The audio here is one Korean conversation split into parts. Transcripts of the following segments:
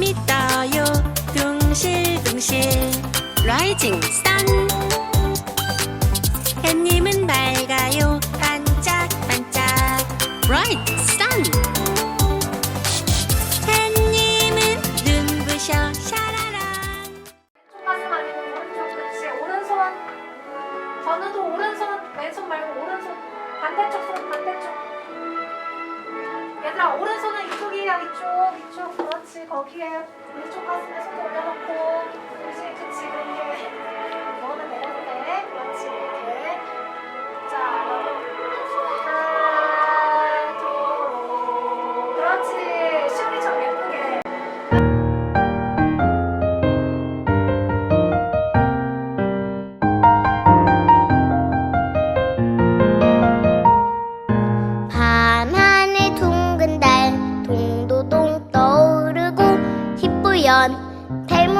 힘이 떠요. 둥실둥실. 라이징 산 햇님은 밝아요. 반짝반짝. 브라이트 산 햇님은 눈부셔 샤라라 오른손. 그렇지 오른손 왼손 말고 오른손. 반대쪽 손 반대쪽. 얘들아 오른손은 이쪽이야 이쪽 이쪽. 그렇지. 거기에 왼쪽 가슴에 손 올려놓고. 그렇지. 그치. 그렇게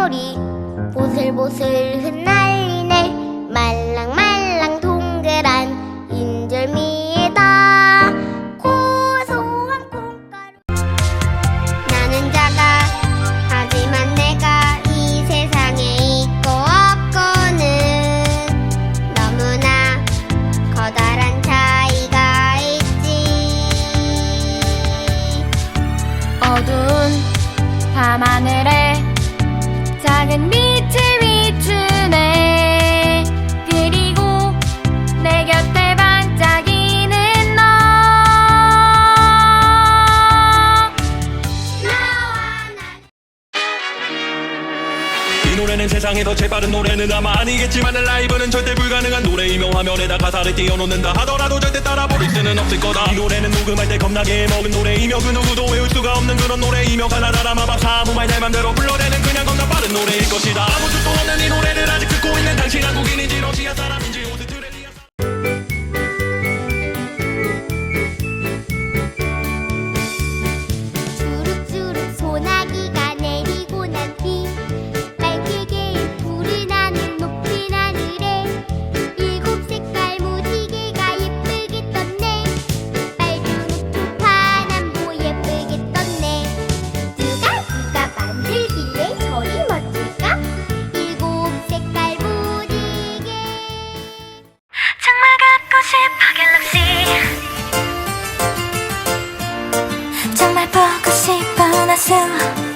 달물이 보슬보슬 흩날리네. 말랑말랑 동그란 노래는 세상에서 제일 빠른 노래는 아마 아니겠지만 라이브는 절대 불가능한 노래이며 화면에다 가사를 띄워놓는다 하더라도 절대 따라 부를 수는 없을 거다. 이 노래는 녹음할 때 겁나게 먹은 노래이며 그 누구도 외울 수가 없는 그런 노래이며 가나다라 마밥 아무 말내 맘대로 불러내는 그냥 겁나 빠른 노래일 것이다. 아무 뜻도 없는 이 노래를 아직 듣고 있는 당신 한국인인지 러시아 사람인지 정말 보고 싶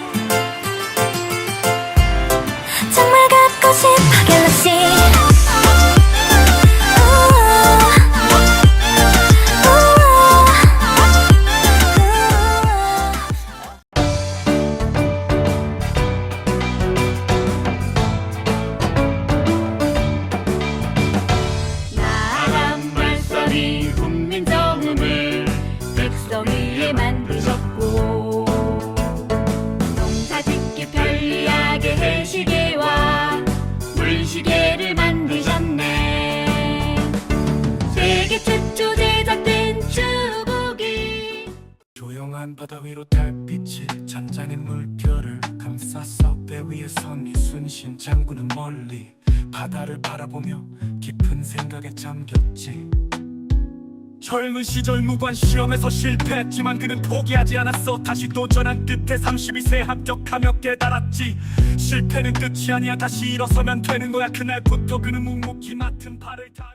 한 바다 위로 달빛이 잔잔한 물결을 감쌌어 배 위에 선 이순신 장군은 멀리 바다를 바라보며 깊은 생각에 잠겼지. 젊은 시절 무관 시험에서 실패했지만 그는 포기하지 않았어. 다시 도전한 끝에 32세 합격하며 깨달았지. 실패는 끝이 아니야. 다시 일어서면 되는 거야. 그날부터 그는 묵묵히 맡은 발을 타며